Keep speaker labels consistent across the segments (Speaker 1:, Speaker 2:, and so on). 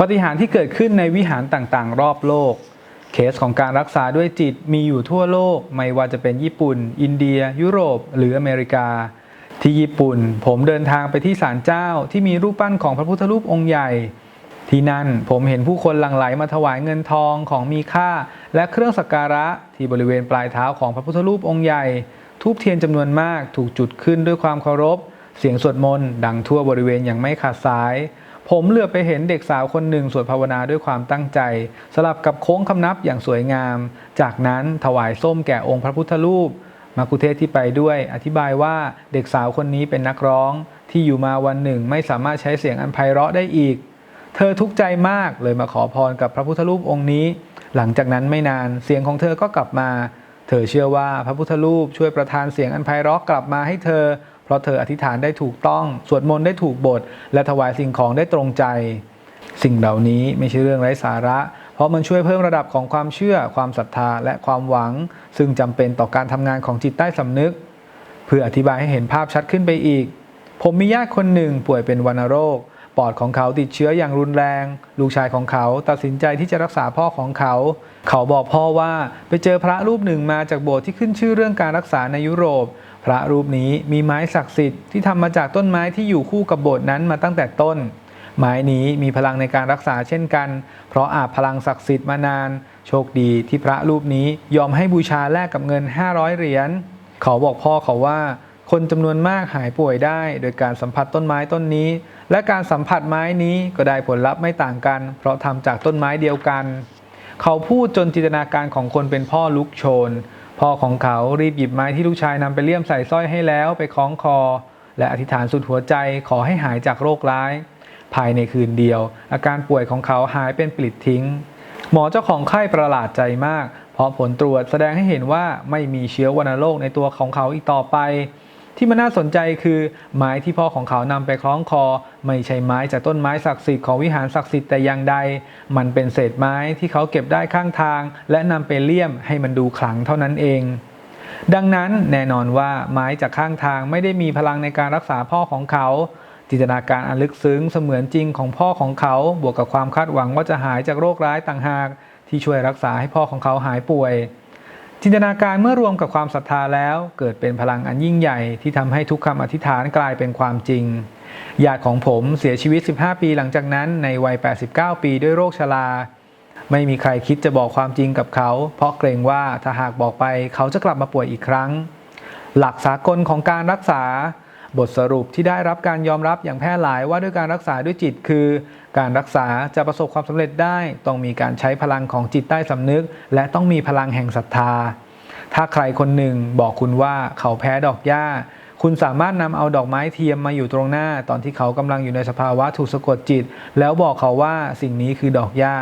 Speaker 1: ปฏิหารที่เกิดขึ้นในวิหารต่างๆ รอบโลก เคสของการรักษาด้วยจิตมีอยู่ทั่วโลก ไม่ว่าจะเป็นญี่ปุ่น อินเดีย ยุโรป หรืออเมริกา ที่ญี่ปุ่น ผมเดินทางไปที่ศาลเจ้าที่มีรูปปั้นของพระพุทธรูปองค์ใหญ่ ที่นั่นผมเห็นผู้คนหลั่งไหลมาถวายเงินทองของมีค่า และเครื่องสักการะที่บริเวณปลายเท้าของพระพุทธรูปองค์ใหญ่ทูบเทียนจำนวนมากถูกจุดขึ้นด้วยความเคารพ เสียงสวดมนต์ดังทั่วบริเวณอย่างไม่ขาดสาย ผมเหลือไปเห็นเด็กสาวคนหนึ่งสวดภาวนาด้วยความตั้งใจ สลับกับโค้งคำนับอย่างสวยงาม จากนั้นถวายส้มแก่องค์พระพุทธรูป มาคุเทศที่ไปด้วย อธิบายว่าเด็กสาวคนนี้เป็นนักร้อง ที่อยู่มาวันหนึ่งไม่สามารถใช้เสียงอันไพเราะได้อีก เธอทุกข์ใจมากเลยมาขอพรกับพระพุทธรูปองค์นี้ หลังจากนั้นไม่นานเสียงของเธอก็กลับมา เธอเชื่อว่าพระพุทธรูปช่วยประทานเสียงอันไพเราะกลับมาให้เธอ ราะเธออธิษฐานได้ถูกต้อง สวดมนต์ได้ถูกบท และถวายสิ่งของได้ตรงใจ สิ่งเหล่านี้ไม่ใช่เรื่องไร้สาระ เพราะมันช่วยเพิ่มระดับของความเชื่อ ความศรัทธา และความหวัง ซึ่งจำเป็นต่อการทำงานของจิตใต้สำนึก เพื่ออธิบายให้เห็นภาพชัดขึ้นไปอีก ผมมีญาติคนหนึ่งป่วยเป็นวัณโรค ปอดของเขาติดเชื้ออย่างรุนแรง ลูกชายของเขาตัดสินใจที่จะรักษาพ่อของเขา เขาบอกพ่อว่าไปเจอพระรูปหนึ่งมาจากโบสถ์ที่ขึ้นชื่อเรื่องการรักษาในยุโรป พระรูปนี้มีไม้ศักดิ์สิทธิ์ที่ทำมาจากต้นไม้ที่อยู่คู่กับโบสถ์นั้นมาตั้งแต่ต้น ไม้นี้มีพลังในการรักษาเช่นกัน เพราะอาจพลังศักดิ์สิทธิ์มานาน โชคดีที่พระรูปนี้ยอมให้บูชาแลกกับเงิน 500 เหรียญเขาบอกพ่อเขาว่า คนจำนวนมากหายป่วยได้ โดยการสัมผัสต้นไม้ต้นนี้ และการสัมผัสไม้นี้ก็ได้ผลลัพธ์ไม่ต่างกัน เพราะทำจากต้นไม้เดียวกัน เขาพูดจนจินตนาการของคนเป็นพ่อลุกโชน พ่อของเขารีบหยิบไม้ที่ลูกชายนำไปเลี่ยมใส่สร้อยให้แล้วไปคล้องคอ และอธิษฐานสุดหัวใจขอให้หายจากโรคร้าย ภายในคืนเดียว อาการป่วยของเขาหายเป็นปลิดทิ้ง หมอเจ้าของไข้ประหลาดใจมาก เพราะผลตรวจแสดงให้เห็นว่าไม่มีเชื้อวัณโรคในตัวของเขาอีกต่อไป ที่มันน่าสนใจคือไม้ที่พ่อของเขานำไปคล้องคอ ไม่ใช่ไม้จากต้นไม้ศักดิ์สิทธิ์ของวิหารศักดิ์สิทธิ์แต่อย่างใด มันเป็นเศษไม้ที่เขาเก็บได้ข้างทาง และนำไปเลี่ยมให้มันดูขลังเท่านั้นเองดังนั้นแน่นอนว่าไม้จากข้างทางไม่ได้มีพลังในการรักษาพ่อของเขา จินตนาการอันลึกซึ้งเสมือนจริงของพ่อของเขา บวกกับความคาดหวังว่าจะหายจากโรคร้ายต่างหาก ที่ช่วยรักษาให้พ่อของเขาหายป่วย จินตนาการเมื่อรวมกับความศรัทธาแล้วเกิดเป็นพลังอันยิ่งใหญ่ที่ทำให้ทุกคำอธิษฐานกลายเป็นความจริงญาติของผมเสียชีวิต 15 ปีหลังจากนั้นในวัย 89 ปีด้วยโรคชราไม่มีใครคิดจะบอกความจริงกับเขา เพราะเกรงว่าถ้าหากบอกไปเขาจะกลับมาป่วยอีกครั้ง หลักสากลของการรักษา บทสรุปที่ได้รับการยอมรับอย่างแพร่หลายว่าด้วยการรักษาด้วยจิตคือ การรักษาจะประสบความสำเร็จได้ ต้องมีการใช้พลังของจิตใต้สำนึก และต้องมีพลังแห่งศรัทธา ถ้าใครคนหนึ่งบอกคุณว่าเขาแพ้ดอกหญ้า คุณสามารถนำเอาดอกไม้เทียมมาอยู่ตรงหน้า ตอนที่เขากำลังอยู่ในสภาวะถูกสะกดจิต แล้วบอกเขาว่าสิ่งนี้คือดอกหญ้า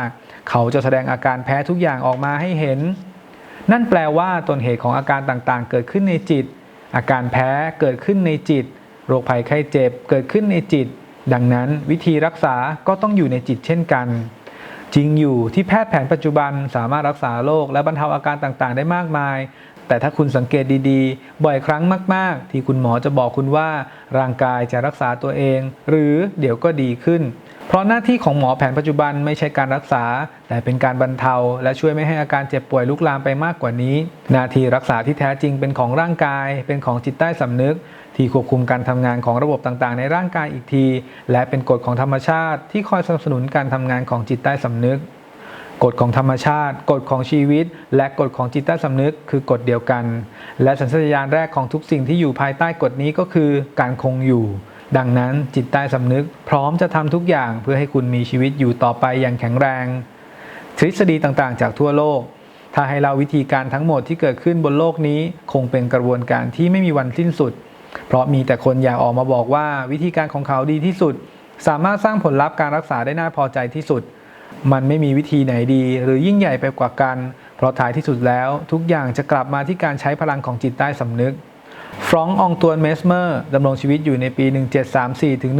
Speaker 1: เขาจะแสดงอาการแพ้ทุกอย่างออกมาให้เห็น นั่นแปลว่าต้นเหตุของอาการต่างๆ เกิดขึ้นในจิต อาการแพ้เกิดขึ้นในจิต โรคภัยไข้เจ็บเกิดขึ้นในจิต ดังนั้นวิธีรักษาก็ต้องอยู่ในจิตเช่นกัน จริงอยู่ที่แพทย์แผนปัจจุบันสามารถรักษาโรคและบรรเทาอาการต่างๆ ได้มากมาย แต่ถ้าคุณสังเกตดีๆ บ่อยครั้งมาก ๆ ที่คุณหมอจะบอกคุณว่า ร่างกายจะรักษาตัวเอง หรือเดี๋ยวก็ดีขึ้นเพราะหน้าที่ของหมอแผนปัจจุบันไม่ใช่การรักษา แต่เป็นการบรรเทา และช่วยไม่ให้อาการเจ็บป่วยลุกลามไปมากกว่านี้ หน้าที่รักษาที่แท้จริงเป็นของร่างกาย เป็นของจิตใต้สำนึก ที่ควบคุมการทำงานของระบบต่างๆ ในร่างกายอีกที และเป็นกฎของธรรมชาติ ที่คอยสนับสนุนการทำงานของจิตใต้สำนึก กฎของธรรมชาติ กฎของชีวิต และกฎของจิตใต้สำนึก คือกฎเดียวกัน และสัญชาตญาณแรกของทุกสิ่งที่อยู่ภายใต้กฎนี้ก็คือการคงอยู่ดังนั้นจิตใต้สำนึกพร้อมจะทำทุกอย่างเพื่อให้คุณมีชีวิตอยู่ต่อไปอย่างแข็งแรง ทฤษฎีต่างๆ จากทั่วโลก ถ้าให้เราวิธีการทั้งหมดที่เกิดขึ้นบนโลกนี้ คงเป็นกระบวนการที่ไม่มีวันสิ้นสุด เพราะมีแต่คนอยากออกมาบอกว่าวิธีการของเขาดีที่สุด สามารถสร้างผลลัพธ์การรักษาได้น่าพอใจที่สุด มันไม่มีวิธีไหนดี หรือยิ่งใหญ่ไปกว่ากัน เพราะท้ายที่สุดแล้ว ทุกอย่างจะกลับมาที่การใช้พลังของจิตใต้สำนึกฟรองอองตวนเมสเมอร์ดำรงชีวิตอยู่ในปี 1734ถึง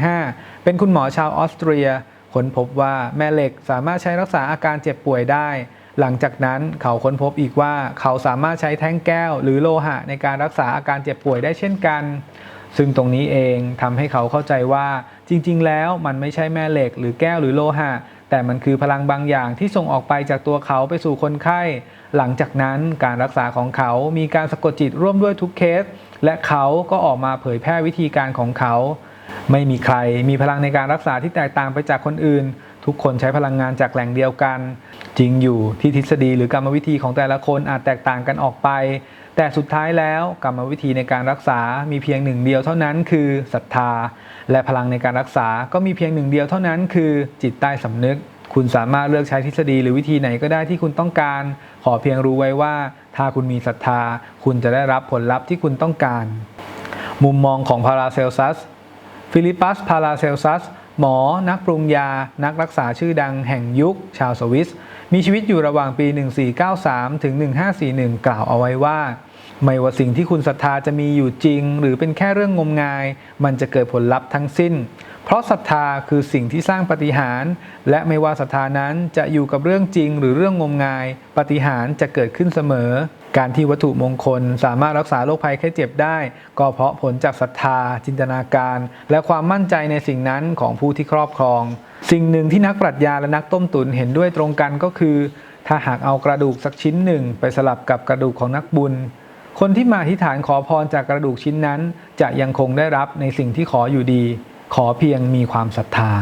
Speaker 1: 1815 เป็นคุณหมอชาวออสเตรียค้นพบว่าแม่เหล็กสามารถใช้รักษาอาการเจ็บป่วยได้ หลังจากนั้นเขาค้นพบอีกว่าเขาสามารถใช้แท่งแก้ว หรือโลหะในการรักษาอาการเจ็บป่วยได้เช่นกัน ซึ่งตรงนี้เองทำให้เขาเข้าใจว่าจริง ๆ แล้วมันไม่ใช่แม่เหล็ก หรือแก้วหรือโลหะ แต่มันคือพลังบางอย่างที่ส่งออกไปจากตัวเขาไปสู่คนไข้ หลังจากนั้นการรักษาของเขามีการสะกดจิตร่วมด้วยทุกเคส และเขาก็ออกมาเผยแพร่วิธีการของเขา ไม่มีใครมีพลังในการรักษาที่แตกต่างไปจากคนอื่น ทุกคนใช้พลังงานจากแหล่งเดียวกัน จริงอยู่ที่ทฤษฎีหรือกรรมวิธีของแต่ละคนอาจแตกต่างกันออกไป แต่สุดท้ายแล้วกรรมวิธีในการรักษา มีเพียงหนึ่งเดียวเท่านั้นคือศรัทธา และพลังในการรักษาก็มีเพียงหนึ่งเดียวเท่านั้นคือจิตใต้สำนึก คุณสามารถเลือกใช้ทฤษฎีหรือวิธีไหนก็ได้ที่คุณต้องการ ขอเพียงรู้ไว้ว่า ถ้าคุณมีศรัทธา คุณจะได้รับผลลัพธ์ที่คุณต้องการ มุมมองของพาราเซลซัสฟิลิปัสพาราเซลซัส หมอ นักปรุงยา นักรักษาชื่อดังแห่งยุค ชาวสวิส มีชีวิตอยู่ระหว่างปี 1493 ถึง 1541 กล่าวเอาไว้ว่า ไม่ว่าสิ่งที่คุณศรัทธาจะมีอยู่จริง หรือเป็นแค่เรื่องงมงาย มันจะเกิดผลลัพธ์ทั้งสิ้น เพราะศรัทธาคือสิ่งที่สร้างปฏิหาร และไม่ว่าศรัทธานั้นจะอยู่กับเรื่องจริง หรือเรื่องงมงาย ปฏิหารจะเกิดขึ้นเสมอ การที่วัตถุมงคลสามารถรักษาโรคภัยแค่เจ็บได้ ก็เพราะผลจากศรัทธา จินตนาการ และความมั่นใจในสิ่งนั้นของผู้ที่ครอบครอง สิ่งหนึ่งที่นักปรัชญาและนักต้มตุ๋นเห็นด้วยตรงกันก็คือ ถ้าหากเอากระดูกสักชิ้นหนึ่ง ไปสลับกับกระดูกของนักบุญ คนที่มาอธิษฐานขอพรจากกระดูกชิ้นนั้น จะยังคงได้รับในสิ่งที่ขออยู่ดี ขอเพียงมีความศรัทธา